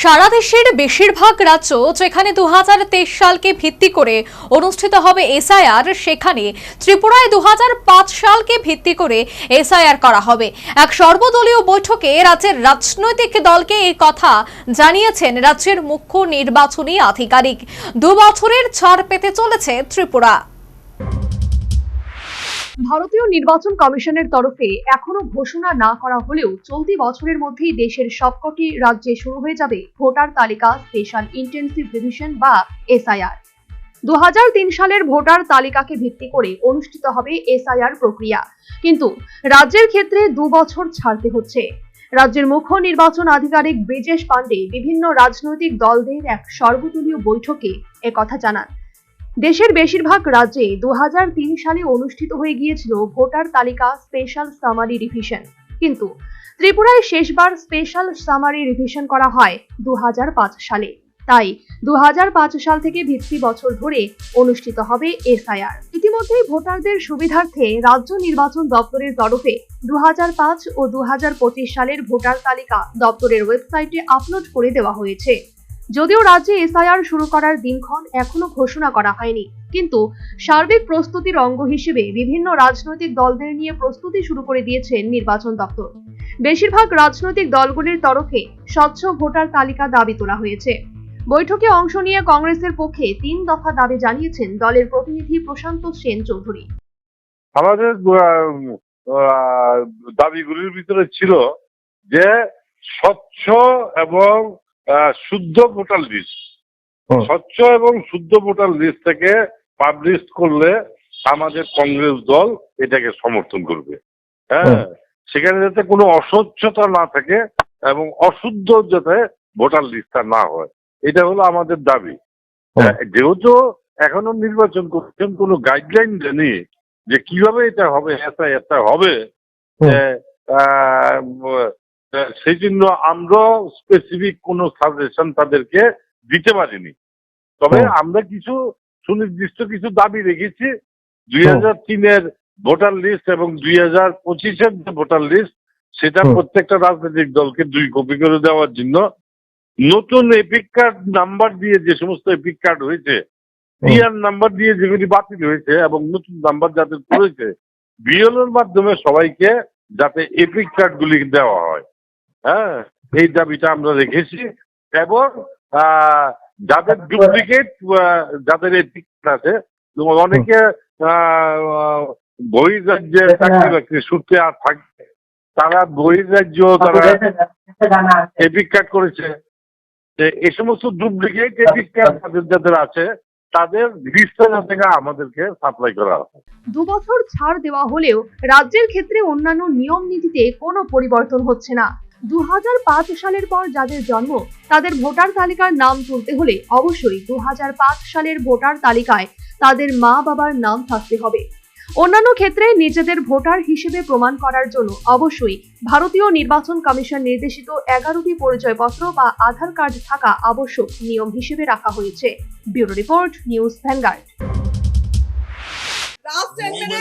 সারা দেশের বেশিরভাগ রাজ্য যেখানে দু সালকে ভিত্তি করে অনুষ্ঠিত হবে এসআইআর, সেখানে ত্রিপুরায় দু হাজার পাঁচ সালকে ভিত্তি করে এসআইআর করা হবে। এক সর্বদলীয় বৈঠকে রাজ্যের রাজনৈতিক দলকে এই কথা জানিয়েছেন রাজ্যের মুখ্য নির্বাচনী আধিকারিক। দু বছরের ছাড় পেতে চলেছে ত্রিপুরা। ভারতীয় নির্বাচন কমিশনের তরফে এখনও ঘোষণা না করা হলেও চলতি বছরের মধ্যেই দেশের সবকটি রাজ্যে শুরু হয়ে যাবে ভোটার তালিকা, স্পেশাল ইন্টেন্সিভ রিভিশন বা এসআইআর। দু হাজার তিন সালের ভোটার তালিকাকে ভিত্তি করে অনুষ্ঠিত হবে এসআইআর প্রক্রিয়া। কিন্তু রাজ্যের ক্ষেত্রে দু বছর ছাড়তে হচ্ছে। রাজ্যের মুখ্য নির্বাচন আধিকারিক ব্রিজেশ পান্ডে বিভিন্ন রাজনৈতিক দলদের এক সর্বদলীয় বৈঠকে একথা জানান। দেশের বেশিরভাগ রাজ্যে দু হাজার তিন সালে অনুষ্ঠিত হয়ে গিয়েছিল ভোটার তালিকা স্পেশাল সামারি রিভিশন। কিন্তু ত্রিপুরায় শেষবার স্পেশাল সামারি রিভিশন করা হয় দু হাজার পাঁচ সালে। তাই দু হাজার পাঁচ সাল থেকে ভিত্তি বছর ধরে অনুষ্ঠিত হবে এসআইআর ইতিমধ্যেই ভোটারদের সুবিধার্থে রাজ্য নির্বাচন দপ্তরের তরফে দু হাজার পাঁচ ও দু হাজার পঁচিশ সালের ভোটার তালিকা দপ্তরের ওয়েবসাইটে আপলোড করে দেওয়া হয়েছে। যদিও রাজ্যে এসআইআর শুরু করার দিনক্ষণ এখনও ঘোষণা করা হয়নি। কিন্তু সার্বিক প্রস্তুতির অঙ্গ হিসেবে বিভিন্ন রাজনৈতিক দলদের নিয়ে প্রস্তুতি শুরু করে দিয়েছে নির্বাচন দপ্তর। বেশিরভাগ রাজনৈতিক দলগুলির তরফে স্বচ্ছ ভোটার তালিকা দাবি তোলা হয়েছে। বৈঠকে অংশ নিয়ে কংগ্রেসের পক্ষে তিন দফা দাবি জানিয়েছেন দলের প্রতিনিধি প্রশান্ত সেন চৌধুরী। আমাদের দাবিগুলির ভিতরে ছিল যে স্বচ্ছ এবং শুদ্ধ ভোটার লিস্ট স্বচ্ছ এবং শুদ্ধ ভোটার লিস্ট থেকে পাবলিশ করলে আমাদের কংগ্রেস দল এটাকে সমর্থন করবে। হ্যাঁ? সেখানে যাতে কোনো অস্বচ্ছতা না থাকে এবং অশুদ্ধ যাতে ভোটার লিস্টটা না হয়। এটা হলো আমাদের দাবি। হুম। যেহেতু এখনও নির্বাচন করছেন কোনো গাইডলাইন জানি যে কীভাবে এটা হবে এটা এটা হবে সেই জন্য আমরা স্পেসিফিক কোনো সাজেশন তাদেরকে দিতে পারিনি। তবে আমরা কিছু সুনির্দিষ্ট কিছু দাবি রেখেছি। দুই হাজার তিনের ভোটার লিস্ট এবং দুই হাজার পঁচিশের যে ভোটার লিস্ট সেটা প্রত্যেকটা রাজনৈতিক দলকে দুই কপি করে দেওয়ার জন্য নতুন এপিক কার্ড নাম্বার দিয়ে যে সমস্ত এপিক কার্ড হয়েছে পিআর নাম্বার দিয়ে যেগুলি বাতিল হয়েছে এবং নতুন নাম্বার যাদের করেছে বিএলওর মাধ্যমে সবাইকে যাতে এপিক কার্ড গুলি দেওয়া হয়। হ্যাঁ এই দাবিটা আমরা রেখেছি। এবং আহ, যাদের ডুপ্লিকেট যাদের এপিক কার্ড আছে অনেকে আহ, বহির্রাজ্যে চাকরি বাকরি সূত্রে আর থাকে। তারা বহির্রাজ্য তারা এপিক কার্ড করেছে। যে এই সমস্ত ডুপ্লিকেট এপিক কার্ড যাদের যাদের আছে তাদের থেকে আমাদেরকে সাপ্লাই করা হয় দু বছর ছাড় দেওয়া হলেও রাজ্যের ক্ষেত্রে অন্যান্য নিয়ম নীতিতে কোনো পরিবর্তন হচ্ছে না। দু হাজার পাঁচ সালের পর যাদের জন্ম, তাদের ভোটার তালিকার নাম তুলতে হলে অবশ্যই দু সালের ভোটার তালিকায় তাদের মা বাবার নাম থাকতে হবে। অন্যান্য ক্ষেত্রে নিজেদের ভোটার হিসেবে প্রমাণ করার জন্য অবশ্যই ভারতীয় নির্বাচন কমিশন নির্দেশিত এগারোটি পরিচয়পত্র বা আধার কার্ড থাকা আবশ্যক নিয়ম হিসেবে রাখা হয়েছে। Bureau report, News Vanguard.